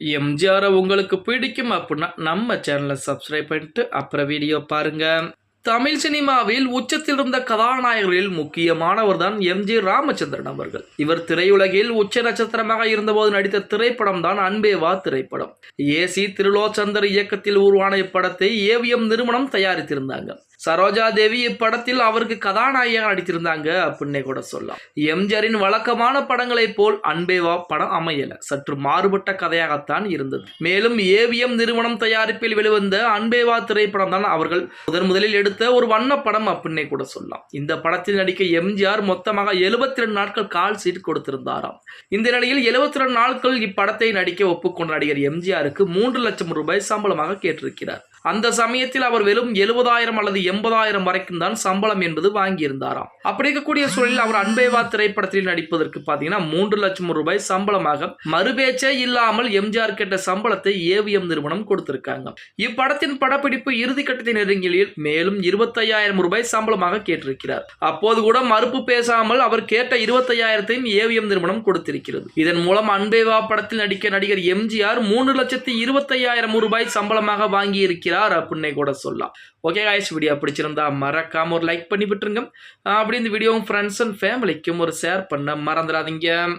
எம்ஜிஆரை உங்களுக்கு பிடிக்கும் அப்படின்னா நம்ம சேனலை சப்ஸ்கிரைப் பண்ணிட்டு அப்புறம் வீடியோ பாருங்கள் தமிழ் சினிமாவில் உச்சத்தில் இருந்த கதாநாயகர்களில் முக்கியமானவர் தான் எம்ஜி ராமச்சந்திரன் அவர்கள். இவர் திரையுலகில் உச்ச நட்சத்திரமாக இருந்தபோது நடித்த திரைப்படம் தான் அன்பேவா திரைப்படம். ஏசி திருலோச்சந்தர் இயக்கத்தில் உருவான இப்படத்தை ஏவிஎம் நிறுவனம் தயாரித்திருந்தாங்க. சரோஜா தேவி இப்படத்தில் அவருக்கு கதாநாயகன் நடித்திருந்தாங்க அப்படின்னே கூட சொல்லலாம். எம்ஜிஆரின் வழக்கமான படங்களைப் போல் அன்பேவா படம் அமையல. சற்று மாறுபட்ட கதையாகத்தான் இருந்தது. மேலும் ஏவிஎம் நிறுவனம் தயாரிப்பில் வெளிவந்த அன்பேவா திரைப்படம் தான் அவர்கள் முதன் முதலில் எடுத்த ஒரு வண்ண படம் அப்படின்னே கூட சொல்லலாம். இந்த படத்தில் நடிக்க எம்ஜிஆர் மொத்தமாக எழுபத்தி ரெண்டு நாட்கள் கால் சீட் கொடுத்திருந்தாராம். இந்த நிலையில் எழுபத்தி ரெண்டு நாட்கள் இப்படத்தை நடிக்க ஒப்புக்கொண்ட நடிகர் எம்ஜிஆருக்கு மூன்று லட்சம் ரூபாய் சம்பளமாக கேட்டிருக்கிறார். அந்த சமயத்தில் அவர் வெறும் எழுபதாயிரம் அல்லது எண்பதாயிரம் வரைக்கும் தான் சம்பளம் என்பது வாங்கியிருந்தாராம். அப்படி இருக்கக்கூடிய சூழலில் அவர் அன்பேவா திரைப்படத்தில் நடிப்பதற்கு பார்த்தீங்கன்னா மூன்று லட்சம் ரூபாய் சம்பளமாக மறுபேச்சே இல்லாமல் எம்ஜிஆர் கேட்ட சம்பளத்தை ஏவிஎம் நிறுவனம் கொடுத்திருக்காங்க. இப்படத்தின் படப்பிடிப்பு இறுதிக்கட்டத்தை நெருங்கியில் மேலும் இருபத்தையாயிரம் ரூபாய் சம்பளமாக கேட்டிருக்கிறார். அப்போது கூட மறுப்பு பேசாமல் அவர் கேட்ட இருபத்தையாயிரத்தையும் ஏவிஎம் நிறுவனம் கொடுத்திருக்கிறது. இதன் மூலம் அன்பேவா படத்தில் நடிக்க நடிகர் எம்ஜிஆர் மூன்று லட்சத்தி இருபத்தையாயிரம் ரூபாய் சம்பளமாக வாங்கியிருக்கிறார். அப்படின்னே கூட சொல்லலாம். ஓகே காய்ஸ் வீடியோ பிடிச்சிருந்தா மறக்காம ஒரு லைக் பண்ணி விட்டுருங்க. அப்படி இந்த வீடியோவும் ஃப்ரெண்ட்ஸ் அண்ட் ஃபேமிலிக்கும் ஒரு ஷேர் பண்ண மறந்துடாதீங்க.